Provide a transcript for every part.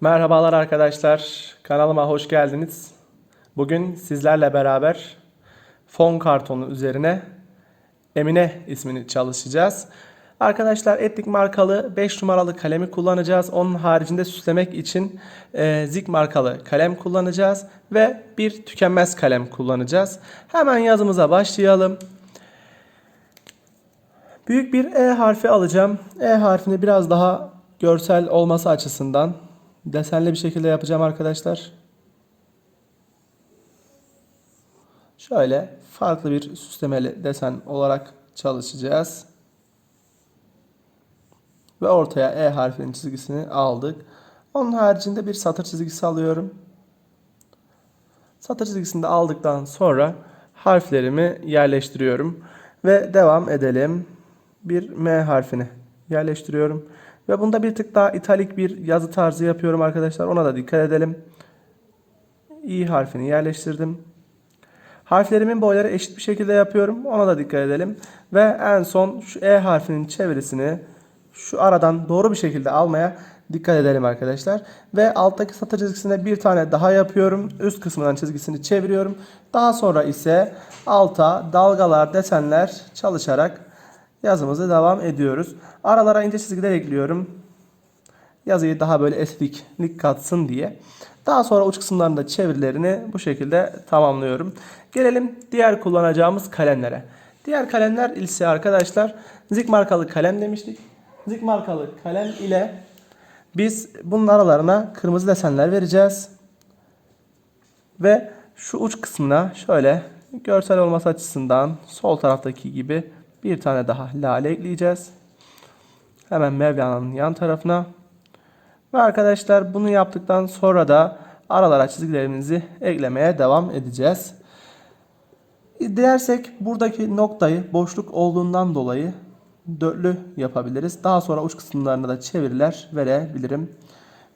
Merhabalar arkadaşlar. Kanalıma hoş geldiniz. Bugün sizlerle beraber fon kartonu üzerine Emine ismini çalışacağız. Arkadaşlar Etnik markalı 5 numaralı kalemi kullanacağız. Onun haricinde süslemek için e, Zik markalı kalem kullanacağız. Ve bir tükenmez kalem kullanacağız. Hemen yazımıza başlayalım. Büyük bir E harfi alacağım. E harfini biraz daha görsel olması açısından desenli bir şekilde yapacağım arkadaşlar. Şöyle farklı bir süslemeli desen olarak çalışacağız. Ve ortaya E harfinin çizgisini aldık. Onun haricinde bir satır çizgisi alıyorum. Satır çizgisini de aldıktan sonra harflerimi yerleştiriyorum. Ve devam edelim. Bir M harfini yerleştiriyorum. Ve bunda bir tık daha italik bir yazı tarzı yapıyorum arkadaşlar. Ona da dikkat edelim. İ harfini yerleştirdim. Harflerimin boyları eşit bir şekilde yapıyorum. Ona da dikkat edelim. Ve en son şu E harfinin çevirisini şu aradan doğru bir şekilde almaya dikkat edelim arkadaşlar. Ve alttaki satır çizgisine bir tane daha yapıyorum. Üst kısmından çizgisini çeviriyorum. Daha sonra ise alta dalgalar, desenler çalışarak yazımızı devam ediyoruz. Aralara ince çizgiler ekliyorum. Yazıyı daha böyle estetiklik katsın diye. Daha sonra uç kısımlarında çevirilerini bu şekilde tamamlıyorum. Gelelim diğer kullanacağımız kalemlere. Diğer kalemler ise arkadaşlar Zik markalı kalem demiştik. Zik markalı kalem ile biz bunun aralarına kırmızı desenler vereceğiz. Ve şu uç kısmına şöyle görsel olması açısından sol taraftaki gibi bir tane daha lale ekleyeceğiz. Hemen Mevlana'nın yan tarafına. Ve arkadaşlar bunu yaptıktan sonra da aralara çizgilerimizi eklemeye devam edeceğiz. Dilersek buradaki noktayı boşluk olduğundan dolayı dörtlü yapabiliriz. Daha sonra uç kısımlarına da çeviriler verebilirim.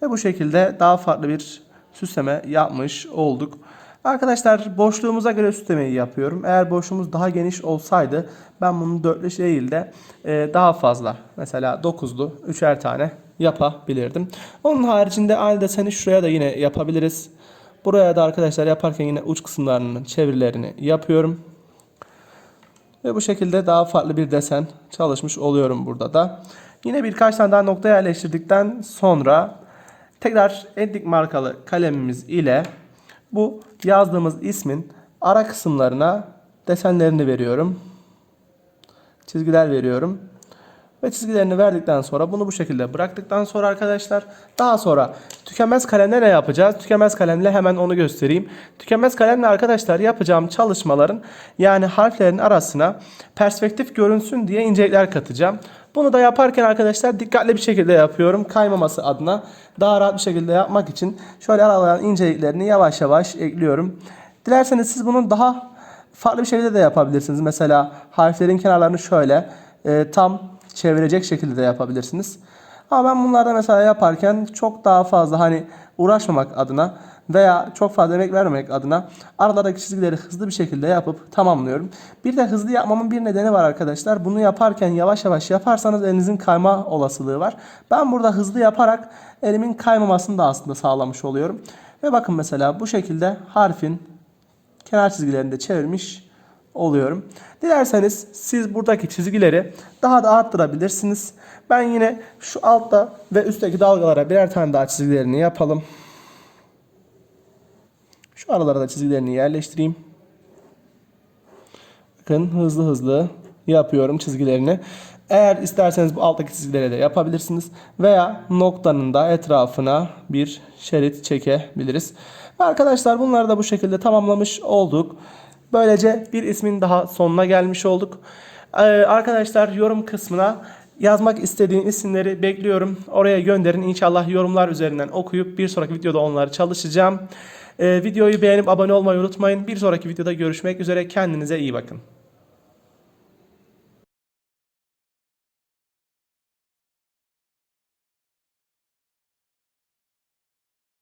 Ve bu şekilde daha farklı bir süsleme yapmış olduk. Arkadaşlar boşluğumuza göre süslemeyi yapıyorum. Eğer boşluğumuz daha geniş olsaydı ben bunu dörtlü değil de e, daha fazla mesela dokuzlu üçer tane yapabilirdim. Onun haricinde aynı deseni şuraya da yine yapabiliriz. Buraya da arkadaşlar yaparken yine uç kısımlarının çevirilerini yapıyorum. Ve bu şekilde daha farklı bir desen çalışmış oluyorum burada da. Yine birkaç tane daha nokta yerleştirdikten sonra tekrar Etnik markalı kalemimiz ile bu yazdığımız ismin ara kısımlarına desenlerini veriyorum. Çizgiler veriyorum. Ve çizgilerini verdikten sonra bunu bu şekilde bıraktıktan sonra arkadaşlar daha sonra tükenmez kalemle ne yapacağız? Tükenmez kalemle hemen onu göstereyim. Tükenmez kalemle arkadaşlar yapacağım çalışmaların yani harflerin arasına perspektif görünsün diye incelikler katacağım. Bunu da yaparken arkadaşlar dikkatli bir şekilde yapıyorum. Kaymaması adına daha rahat bir şekilde yapmak için şöyle aralardan inceliklerini yavaş yavaş ekliyorum. Dilerseniz siz bunun daha farklı bir şekilde de yapabilirsiniz. Mesela harflerin kenarlarını şöyle e, tam çevirecek şekilde de yapabilirsiniz. Ama ben bunlarda mesela yaparken çok daha fazla hani uğraşmamak adına veya çok fazla emek vermemek adına aralardaki çizgileri hızlı bir şekilde yapıp tamamlıyorum. Bir de hızlı yapmamın bir nedeni var arkadaşlar. Bunu yaparken yavaş yavaş yaparsanız elinizin kayma olasılığı var. Ben burada hızlı yaparak elimin kaymamasını da aslında sağlamış oluyorum. Ve bakın mesela bu şekilde harfin kenar çizgilerini de çevirmiş oluyorum. Dilerseniz siz buradaki çizgileri daha da arttırabilirsiniz. Ben yine şu altta ve üstteki dalgalara birer tane daha çizgilerini yapalım. Şu aralara da çizgilerini yerleştireyim. Bakın hızlı hızlı yapıyorum çizgilerini. Eğer isterseniz bu alttaki çizgileri de yapabilirsiniz. Veya noktanın da etrafına bir şerit çekebiliriz. Arkadaşlar bunları da bu şekilde tamamlamış olduk. Böylece bir ismin daha sonuna gelmiş olduk. Ee, arkadaşlar yorum kısmına yazmak istediğin isimleri bekliyorum. Oraya gönderin. İnşallah yorumlar üzerinden okuyup bir sonraki videoda onları çalışacağım. Ee, videoyu beğenip abone olmayı unutmayın. Bir sonraki videoda görüşmek üzere. Kendinize iyi bakın.